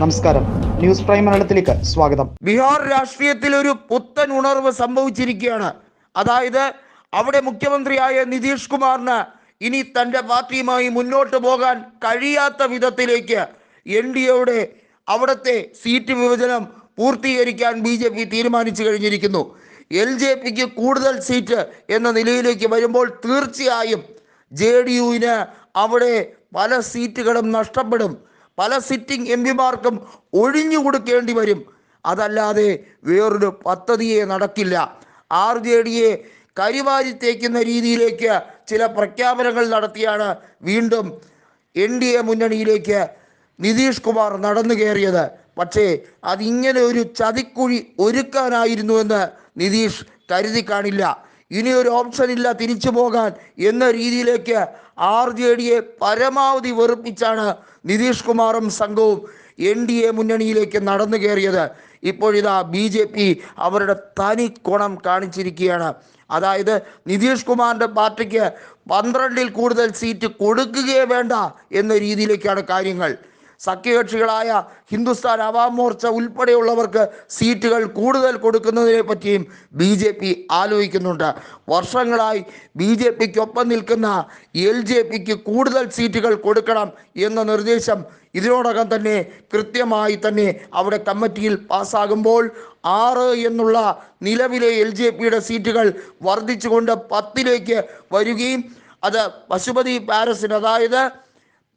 നമസ്കാരം. News prime മലയാളത്തിലേക്ക് സ്വാഗതം. ബീഹാർ രാഷ്ട്രീയത്തിൽ ഒരു പുത്തൻ ഉണർവ് സംഭവിച്ചിരിക്കുകയാണ്. അതായത് അവിടെ മുഖ്യമന്ത്രിയായ നിതീഷ് കുമാറിന് ഇനി തന്റെ പാർട്ടിയുമായി മുന്നോട്ട് പോകാൻ കഴിയാത്ത വിധത്തിലേക്ക് എൻ ഡി എയുടെ അവിടുത്തെ സീറ്റ് വിഭജനം പൂർത്തീകരിക്കാൻ ബി ജെ പി തീരുമാനിച്ചു കഴിഞ്ഞിരിക്കുന്നു. എൽ ജെ പിക്ക് കൂടുതൽ സീറ്റ് എന്ന നിലയിലേക്ക് വരുമ്പോൾ തീർച്ചയായും ജെ ഡി യുവിന് അവിടെ പല സീറ്റുകളും നഷ്ടപ്പെടും. പല സിറ്റിംഗ് എം പിമാർക്കും ഒഴിഞ്ഞു കൊടുക്കേണ്ടി വരും. അതല്ലാതെ വേറൊരു പദ്ധതിയെ നടക്കില്ല. ആർ ജെ ഡിയെ കരിവാരി തേക്കുന്ന രീതിയിലേക്ക് ചില പ്രഖ്യാപനങ്ങൾ നടത്തിയാണ് വീണ്ടും എൻ ഡി എ മുന്നണിയിലേക്ക് നിതീഷ് കുമാർ നടന്നു കയറിയത്. പക്ഷേ അതിങ്ങനെ ഒരു ചതിക്കുഴി ഒരുക്കാനായിരുന്നു എന്ന് നിതീഷ് കരുതി കാണില്ല. ഇനി ഒരു ഓപ്ഷൻ ഇല്ല തിരിച്ചു പോകാൻ എന്ന രീതിയിലേക്ക് ആർ ജെ ഡിയെ പരമാവധി വെറുപ്പിച്ചാണ് നിതീഷ് കുമാറും സംഘവും എൻ ഡി എ മുന്നണിയിലേക്ക് നടന്നു കയറിയത്. ഇപ്പോഴിതാ ബി ജെ പി അവരുടെ തനി കോണം കാണിച്ചിരിക്കുകയാണ്. അതായത് നിതീഷ് കുമാറിന്റെ പാർട്ടിക്ക് പന്ത്രണ്ടിൽ കൂടുതൽ സീറ്റ് കൊടുക്കുകയേ വേണ്ട എന്ന രീതിയിലേക്കാണ് കാര്യങ്ങൾ. സഖ്യകക്ഷികളായ ഹിന്ദുസ്ഥാൻ അവാം മോർച്ച ഉൾപ്പെടെയുള്ളവർക്ക് സീറ്റുകൾ കൂടുതൽ കൊടുക്കുന്നതിനെ പറ്റിയും ബി ജെ പി ആലോചിക്കുന്നുണ്ട്. വർഷങ്ങളായി ബി ജെ പിക്കൊപ്പം നിൽക്കുന്ന എൽ ജെ പിക്ക് കൂടുതൽ സീറ്റുകൾ കൊടുക്കണം എന്ന നിർദ്ദേശം ഇതിനോടകം തന്നെ കൃത്യമായി തന്നെ അവിടെ കമ്മിറ്റിയിൽ പാസ്സാകുമ്പോൾ ആറ് എന്നുള്ള നിലവിലെ എൽ ജെ പിയുടെ സീറ്റുകൾ വർദ്ധിച്ചുകൊണ്ട് പത്തിലേക്ക് വരികയും അത് പശുപതി പാരസിന് അതായത്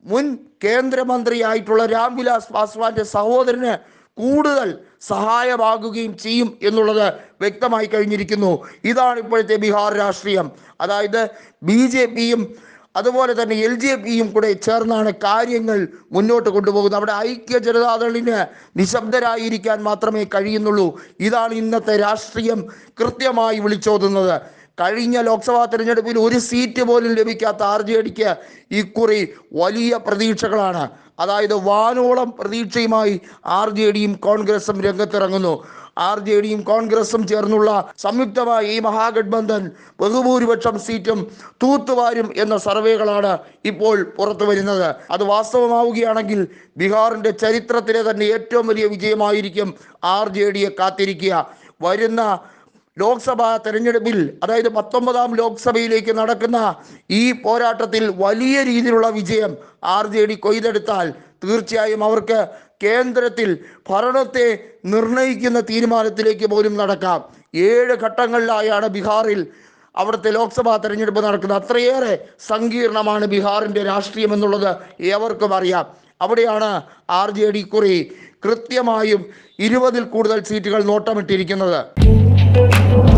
മുൻ കേന്ദ്രമന്ത്രിയായിട്ടുള്ള രാംവിലാസ് പാസ്വാന്റെ സഹോദരന് കൂടുതൽ സഹായമാകുകയും ചെയ്യും എന്നുള്ളത് വ്യക്തമായി കഴിഞ്ഞിരിക്കുന്നു. ഇതാണ് ഇപ്പോഴത്തെ ബീഹാർ രാഷ്ട്രീയം. അതായത് ബി ജെ പിയും അതുപോലെ തന്നെ എൽ ജെ പിയും കൂടെ ചേർന്നാണ് കാര്യങ്ങൾ മുന്നോട്ട് കൊണ്ടുപോകുന്നത്. അവിടെ ഐക്യ ജനതാദളിന് നിശബ്ദരായിരിക്കാൻ മാത്രമേ കഴിയുന്നുള്ളൂ. ഇതാണ് ഇന്നത്തെ രാഷ്ട്രീയം കൃത്യമായി വിളിച്ചോതുന്നത്. കഴിഞ്ഞ ലോക്സഭാ തെരഞ്ഞെടുപ്പിൽ ഒരു സീറ്റ് പോലും ലഭിക്കാത്ത ആർ ജെ ഡിക്ക് ഇക്കുറി വലിയ പ്രതീക്ഷകളാണ്. അതായത് വാനോളം പ്രതീക്ഷയുമായി ആർ ജെ ഡിയും കോൺഗ്രസും രംഗത്തിറങ്ങുന്നു. ആർ ജെ ഡിയും കോൺഗ്രസും ചേർന്നുള്ള സംയുക്തമായ ഈ മഹാഗഡ്ബന്ധൻ ബഹുഭൂരിപക്ഷം സീറ്റും തൂത്തുവാരും എന്ന സർവേകളാണ് ഇപ്പോൾ പുറത്തു വരുന്നത്. അത് വാസ്തവമാവുകയാണെങ്കിൽ ബീഹാറിന്റെ ചരിത്രത്തിലെ തന്നെ ഏറ്റവും വലിയ വിജയമായിരിക്കും ആർ ജെ ഡിയെ കാത്തിരിക്കുക. വരുന്ന ലോക്സഭാ തെരഞ്ഞെടുപ്പിൽ അതായത് പത്തൊമ്പതാം ലോക്സഭയിലേക്ക് നടക്കുന്ന ഈ പോരാട്ടത്തിൽ വലിയ രീതിയിലുള്ള വിജയം ആർ ജെ ഡി കൊയ്തെടുത്താൽ തീർച്ചയായും അവർക്ക് കേന്ദ്രത്തിൽ ഭരണത്തെ നിർണയിക്കുന്ന തീരുമാനത്തിലേക്ക് പോലും നടക്കാം. ഏഴ് ഘട്ടങ്ങളിലായാണ് ബീഹാറിൽ അവിടുത്തെ ലോക്സഭാ തെരഞ്ഞെടുപ്പ് നടക്കുന്നത്. അത്രയേറെ സങ്കീർണമാണ് ബീഹാറിന്റെ രാഷ്ട്രീയം എന്നുള്ളത് ഏവർക്കും അറിയാം. അവിടെയാണ് ആർ ജെ ഡി കുറി കൃത്യമായും ഇരുപതിൽ കൂടുതൽ സീറ്റുകൾ നോട്ടമിട്ടിരിക്കുന്നത്. Thank you.